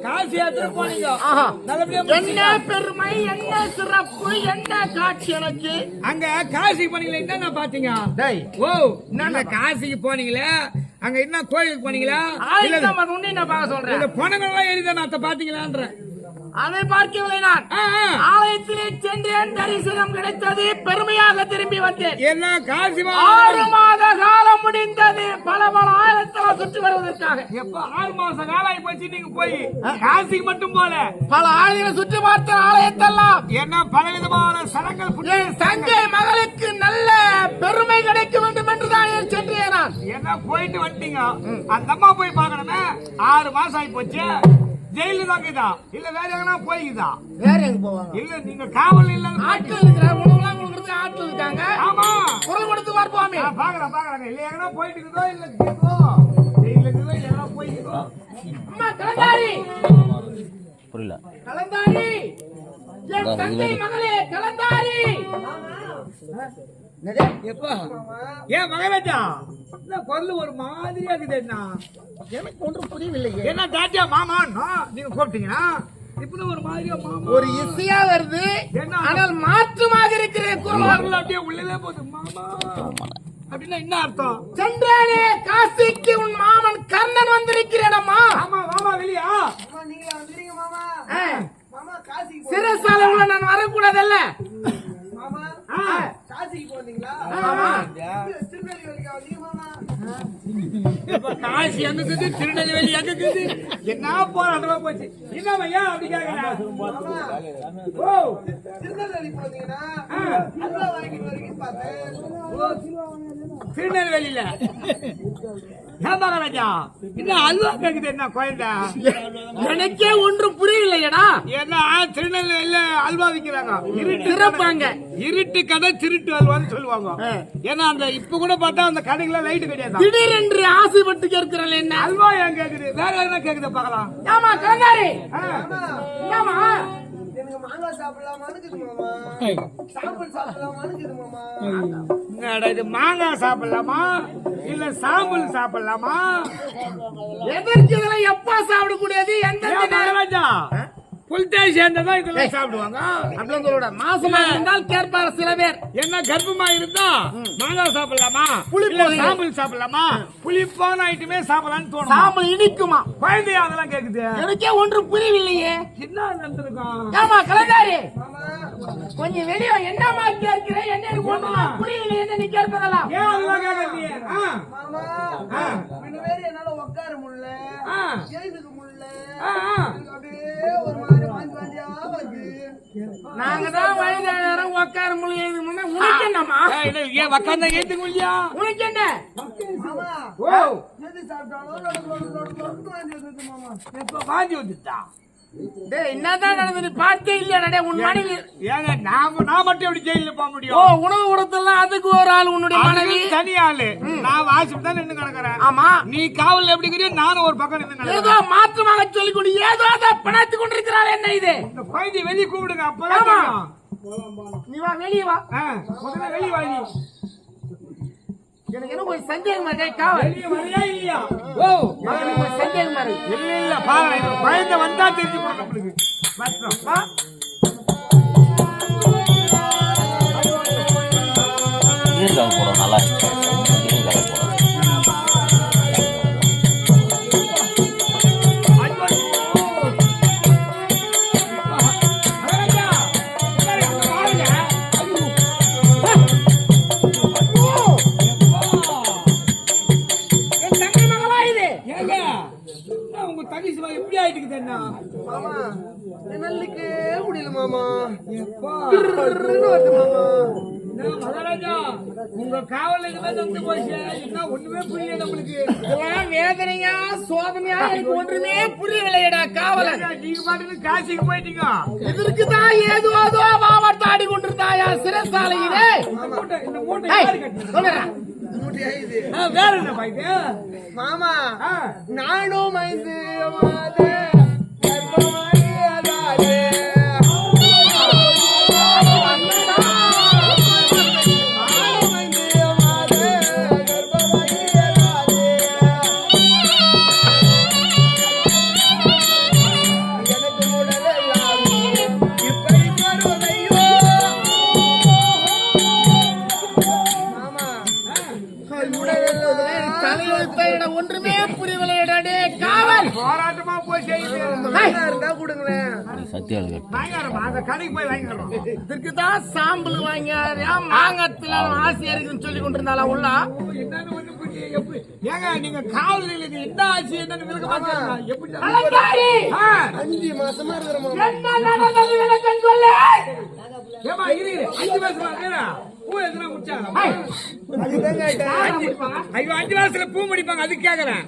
காசு ஏத்துட்டு போனீங்க. என்ன. பெருமை என்ன சிறப்பு என்ன காட்சி எனக்கு? அங்க காசிக்கு போனீங்களே என்னென்ன பாத்தீங்க ஓ என்ன காசிக்கு போனீங்களே? அங்க என்ன கோயிலுக்கு போனீங்களா? இல்ல நான் பார்க்க சொல்றேன். இந்த பணங்கள்லாம் எழுதான அத பாத்தீங்களான்ற அதை பார்க்கவில்லை நான். ஆலயத்திலே சென்றேன் தரிசனம் கிடைத்தது பெருமையாக திரும்பி வந்தேன். என்ன காசி ஆறு மாத காலம் முடிந்தது. பல பல ஆயிரத்தெல்லாம் சுற்றி வருவதற்காக. எப்ப ஆறு மாச காலம் போச்சு நீங்க போய். காசிக்கு மட்டும் போல. பல ஆலயங்களை சுற்றி பார்த்த ஆலயத்தெல்லாம். என்ன பலவிதமான சடங்கள் தங்கை மகளுக்கு நல்ல பெருமை கிடைக்க வேண்டும் என்றுதான் சென்றேன் நான்? என்ன போயிட்டு வந்துட்டீங்க? அந்த அம்மா போய் பார்க்கணுமே. ஆறு மாசம் ஆகி போச்சு. ஜெயில தாக்குதா இல்ல வேற எங்கனா போய்க்குதா? வேற எங்க போவாங்க? இல்ல நீங்க காவல் இல்ல. ஆட்கள் இருக்கிற உணவுலாம் கொடுக்குறது ஆட்கள் இருக்காங்க. ஆமா. குரல் கொடுத்து பார்ப்போமே நான் பாக்குறேன் பாக்குறேன். இல்ல எங்கனா போயிட்டு இருக்குதோ இல்ல கேக்குதோ ஜெயில இருக்குதோ இல்ல எங்கனா போய்க்குதோ அம்மா கலந்தாரி! புரியல. கலந்தாரி! என் மகளே கலந்தாரி! எப்பா? ஏன் என்ன குரல் ஒரு மாதிரியா இருக்குது என்ன? எனக்கு ஒன்றும் புரியவில்லையே. என்ன தாட்டியா மாமான்னா நீங்க கூப்பிட்டீங்கன்னா இப்படி ஒரு மாதிரியா மாமா? ஒரு இசையா வருது. என்ன? ஆனால் மாற்றமாக இருக்கிற குரல் அப்படியே உள்ளவே போகுது மாமா. அப்படின்னா என்ன அர்த்தம்? சென்றானே காசிக்கு உன் மாமன் கர்ணன் வந்திருக்கிறேனம்மா. ஆமா மாமா வெளியா? வந்துறீங்க மாமா. மாமா காசிக்கு போ சிறைசாலை உள்ள நான் வரக்கூடாதல்ல. காசிக்கு போனீங்களா காசு எங்க இருக்குது திருநெல்வேலி எங்க இருக்குது என்ன போராட்டமா போச்சு என்ன ஐயா அப்படி கேக்குறேன் ஓ திருநெல்வேலி போனீங்கன்னா ஆ. அல்வா வாங்கிட்டு வரீங்கன்னு பார்த்தேன் திருநெல்வேலியில. மகாராஜா என்ன அல்வா கேக்குது என்ன குழந்தை எனக்கே ஒன்றும் புரியலையடா. ஏன்னா திருநெல்வேலியில அல்வா விக்கிறாங்க. கடை- இருட்டு கடை திருட்டு அல்வான்னு சொல்லுவாங்க. ஏன்னா அந்த இப்ப கூட பார்த்தா அந்த கடைக்குள்ள லைட் கிடையாது. திடீரென்று ஆசைப்பட்டு கேட்கிறேன் என்ன? அல்வா ஏன் கேக்குது? வேற என்ன கேக்குது பார்க்கலாம். ஆமா எனக்கு மாங்காய் சாப்பிடலாமான்னு சாம்பல் சாப்பிடலாமான்னு இது மாங்காய் சாப்பிடலாமா? இல்ல சாம்பல் சாப்பிடலாமா? எதற்கு இதெல்லாம் எப்பா சாப்பிடக்கூடியது? எந்த ஏன் மகாராஜா புல்தேய் சேர்ந்ததான் இதெல்லாம் சாப்பிடுவாங்க? அப்படின்னு மாசமா இருந்தால் கேட்பார் சில பேர். என்ன கர்ப்பமா இருந்தா மாங்காய் சாப்பிடலாமா? புளிப்பு. சாம்பல் சாப்பிடலாமா? புளிப்பான ஐட்டமே சாப்பிடலாம்னு தோணும்? சாம்பல் இனிக்குமா? குழந்தையா அதெல்லாம் கேக்குது. எனக்கே ஒன்றும் புரியவில்லையே. என்ன நடந்திருக்கும் ஆமா கலந்தாரி கொஞ்சம் வெளியே என்னமா கேட்கிறேன் என்ன புரியல என்ன நீ கேட்பதெல்லாம் ஏன் அதெல்லாம் என்னால உட்கார முடியல. எழுதுக்க நாங்க தான் வயதானவரம் உட்கார முடியாது முன்ன உனக்கு இல்ல, ஏன் உக்காந்தா ஏத்துக்க முடியா? உனக்கு என்ன? ஓ. எது சாப்பிட்டாலும் வாந்தி என்னதான் நடந்தது பார்த்தே இல்லையா டேய் உன் மனைவி. ஏங்க நாம நான் மட்டும் எப்படி ஜெயில போக ஓ முடியும் உணவு கொடுத்தலாம் அதுக்கு ஒரு ஆள் உன்னுடைய மனைவி. தனி ஆளு. நான் வாசிப்பு தான் நின்று கிடக்குறேன். ஆமா. நீ காவல் எப்படி இருக்கிறியோ நானும் ஒரு பக்கம் நின்று ஏதோ மாற்றமாக சொல்லிக் கொண்டு ஏதோ அதை பிணைத்து கொண்டிருக்கிறாள். என்ன இது? குழந்தைய வெளியே கூப்பிடுங்க அப்பதான். நீ வா வெளியே வா. முதல்ல வெளியே எனக்கு என்ன கொஞ்சம் சந்தேகமா இருக்கு? காவல். இல்லையா? ஓ எனக்கு கொஞ்சம் சந்தேகமா இருக்கு? இல்ல இல்ல பாருங்க இந்த குழந்தை வந்தா தெரிஞ்சு போடும் நம்மளுக்கு போட நல்லா இருக்கு. காவல் தந்து போச்சு. என்ன ஒண்ணுமே புரியல நம்மளுக்கு. இதெல்லாம் வேதனையா சோதனையா எனக்கு ஒன்றுமே நீங்க பாட்டுக்கு காசிக்கு போயிட்டீங்க? இதற்கு தான் ஏதோ ஏதோ மாவட்டாடி கொண்டிருந்தாயா சிறைசாலையிலே வேற என்ன பாய்க்கு மாமா நானும் ஐந்து தலையெழுத்தாயிட ஒன்றுமே புரியவில்லையடே காவல். போராட்டமா போய் இருந்தா கொடுங்களேன். கடைக்கு போய் வாங்கிக்கிறோம் இதற்கு தான் சாம்பல் வாங்கியாரியா மாங்கத்துல ஆசை இருக்குன்னு சொல்லி கொண்டிருந்தாளா உள்ள? ஏங்க நீங்க காவல் நிலையத்துக்கு என்ன ஆச்சு என்னன்னு விளக்க மாட்டாங்க எப்படி அஞ்சு மாசமா இருக்கிற மாமா என்ன நடந்தது விளக்கம் சொல்லு! ஏம்மா, இரு, இரு. அஞ்சு மாசமா? பூ எதுனா அஞ்சு- ஐயோ, அஞ்சு மாசத்துல பூ முடிப்பாங்க அதுக்கு கேக்குறேன்.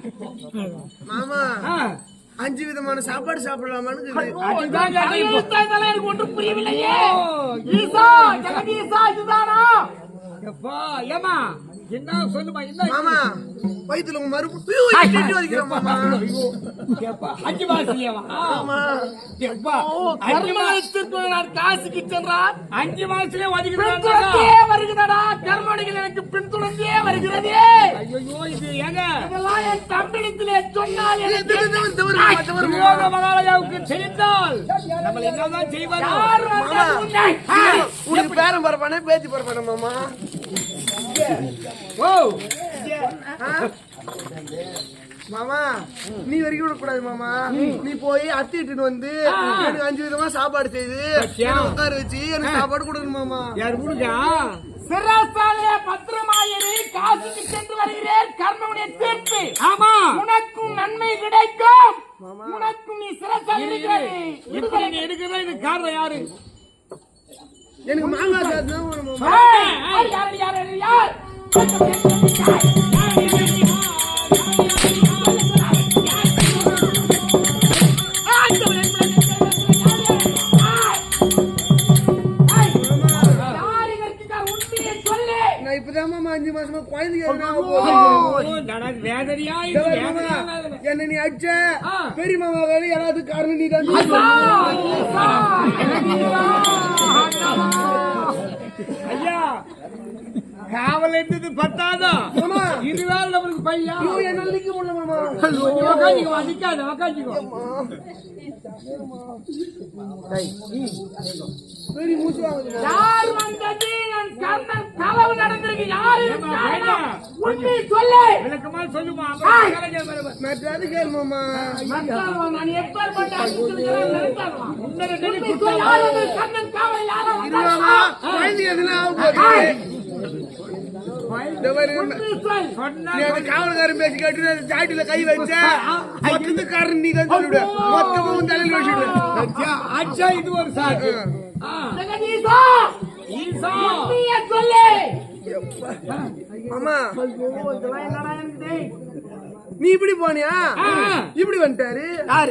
மாமா அஞ்சு விதமான சாப்பாடு சாப்பிடலாமான்னு எனக்கு ஒன்றும் புரியவில்லையே. ஓ, ஈசா ஜெகதீசா இதுதானா? எப்பா, ஏம்மா, என்ன சொல்லுமா என்ன மாமா வயித்துல மறுப்பு மாமா. எப்பா, அஞ்சு? ஆமா. அஞ்சு மா- கர்மத்திற்கு நான் காசுக்கு சென்றார் அஞ்சு மாசத்துலயே பின் ஒதுக்கிட்டு தொடர்ந்தே வருகிறதா கர்மணிகள் எனக்கு பின் தொடர்ந்தே வருகிறதே. ஐயோ இது ஏங்க? இதெல்லாம் என் தம்பிடத்திலே சொன்னால் மகாராஜாவுக்கு தெரிந்தால் நம்மள என்னதான் உனக்கு பேரன் பரப்பானே பேத்தி பரப்பானே மாமா? மாமா நீ வரைக்கும் விடக்கூடாது மாமா. நீ போய் அத்திட்டு வந்து எனக்கு அஞ்சு விதமா சாப்பாடு செய்து உட்கார வச்சு எனக்கு சாப்பாடு கொடுக்கணும் மாமா. யார் முருகா சிறைசாலையே பத்திரமாயிரு காசுக்கு சென்று வருகிறேன். கர்மனுடைய தீர்ப்பு. ஆமா. உனக்கும் நன்மை கிடைக்கும். உனக்கும் நீ சிறைசாலை இது காரணம் யாரு? எனக்கு மாங்காய் மாமா யார் யார் அஞ்சு மாசமா குழந்தைங்க. என்ன நீ அடிச்ச ஆ. பெரிய மாமா வேலை யாராவது காரணம் நீ தான் ஐயா காவல் இருந்தது பத்தாதா? மாமா. இருவேளை நம்மளுக்கு பையன் ஐயோ, என்னால நிக்க முடியல மாமா உக்காஞ்சிக்கோ அதிக்காத உக்காஞ்சிக்கோ. யார் வந்தது? என் கர்ணன் களவு நடந்திருக்கு. யாரு. உண்மை சொல்லு. விளக்கமா சொல்லுமா. மற்றது நான் எப்பேற்பட்ட காவல் காவல்காரன் பேசி கேட்டு சாட்டில கை வச்ச மொத்தத்துக்காரன் நீ தான் சொல்லிவிட தலையில இது ஒரு ஈசா சொல்லு. என்னடா? நீ இப்படி போனியா. இப்படி வந்துட்டாரு.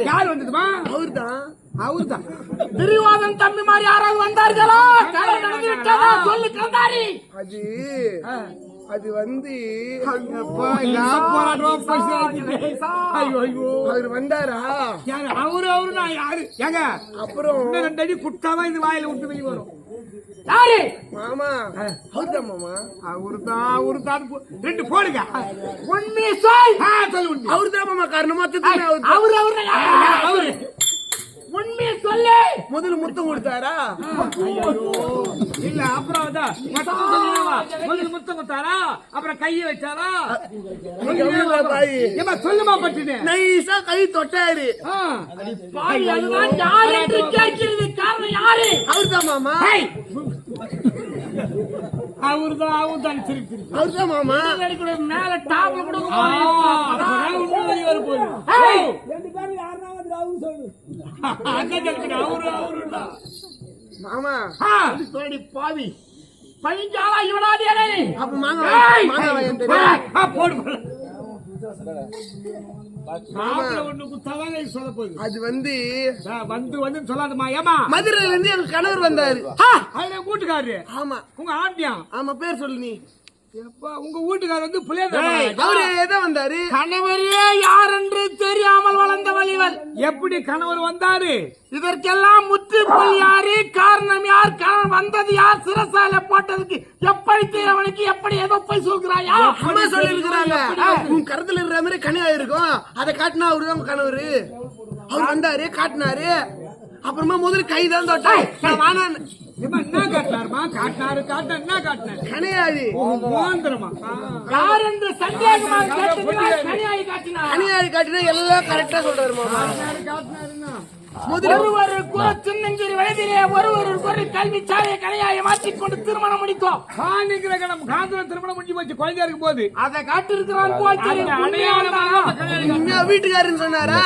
யார்? வந்ததுமா? அவர்தான். அவர்தான். திரிவாதன் தம்பி மாதிரி யாராவது வந்தார்களா? நடந்து விட்டதா? சொல்லு கந்தாரி. அது அது வந்து அவர் வந்தாரா? யாரு? அவரு அவரு நான் யாரு? ஏங்க? அப்புறம் ரெண்டு அடி குட்டாதான் இந்த வாயில விட்டு வெளியே வரும். யாரு? மாமா. அவர்தான் மாமா. அவருதான் அவருதான் போ- ரெண்டு போடுங்க. உண்மை சொல். சொல்லு. அவர்தான் மாமா காரணம்? மொத்தத்துக்கு அவர் அவரு. அவரு அவரு. உண்மை சொல்லு. முதல்ல முத்தம் கொடுத்தாரா? இல்ல அப்புறம். முதல்ல முத்தம் கொடுத்தாரா? அப்புறம் கையை வச்சாரா? சொல்லுமா பட்டுனு. நைஸா கை தொட்டாரு. அதுதான் யார் என்று கேட்கிறது காரணம் யாரு? அவர்தான் மாமா. அவருதான் அவர்தான் திருப்பி. அவர்தான் மாமா. நினைக்கிற மேல டாப்ல கூட ஆ, அப்பதான் உண்மை வெளியே வர போகுது. ஏய், அதான் சொல்றேன், அவரு அவருதான். மாமா. தோடி பாவி. பையஞ்சாலா இவனாதே அப்ப மாங்க போடு. அது வந்து வந்து வந்து சொல்லாதம்மா. ஏமா மதுரையில இருந்து எனக்கு கணவர் வந்தாரு. அதுல வீட்டுக்காரரு ஆமா. உங்க ஆண்டியா? ஆமா பேர் சொல்லு நீ. உங்க வீட்டுக்காரர் வந்து புளிய அவரு எதை வந்தாரு. கணவரே யார் என்று வழிவல் எப்படி கணவர் வந்தாரு? இதற்கெல்லாம் முற்றுப்புள் யாரு காரணம் யார்? கணவன் வந்தது யார்? சிறசால போட்டதுக்கு எப்படி அவனுக்கு எப்படி ஏதோ போய் சொல்கிறாயா? அம்மா சொல்லி இருக்கிறாங்க உன் கருத்துல இருக்கிற மாதிரி கனியா இருக்கும். அதை காட்டினா அவருதான் கணவரு. அவர் வந்தாரு காட்டினாரு. அப்புறமா முதல்ல நான் வேணான்னு இவன் என்ன காட்டினாருமா? காட்டினாரு காட்டின என்ன காட்டினாரு? கனையாதி மோந்திரமா யார் என்று சந்தேகமா கேட்டதினால் கனியாய் காட்டினார்? கனையாதி காட்டினா எல்லாம் கரெக்டா சொல்றாரு மாமா. காட்டினாருன்னா? ஒருவர் கூட சின்னஞ்சிறு வயதிலே ஒருவர் ஒரு கல்வி சாலையை கனியாயை மாற்றிக் கொண்டு திருமணம் முடித்தோம். காந்திரம் திருமணம் முடிஞ்சு போச்சு குழந்தையா இருக்கும் போது அதை காட்டிருக்கிறான் வீட்டுக்காரன்னு சொன்னாரா?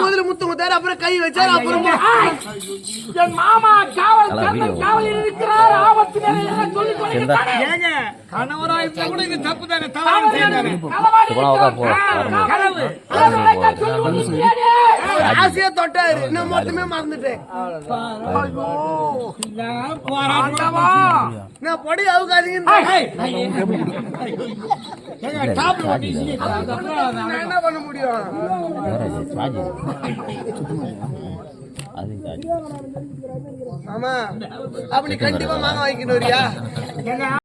முதல்ல முத்து முத்தாரு அப்புறம் கை வச்சாரு அப்புறம்! என் மாமா காவல் காவலில் இருக்கிறார் ஆபத்து சொல்லிக். ஏங்க கணவரா இருந்தா கூட இது தப்பு தானே. ஆசையா தொட்டாரு. நான் மொத்தமே மறந்துட்டேன். நான் பொடி என்ன பண்ண முடியும்? ஆமா. அப்ப நீ கண்டிப்பா மாங்க வாங்கிக்கணும்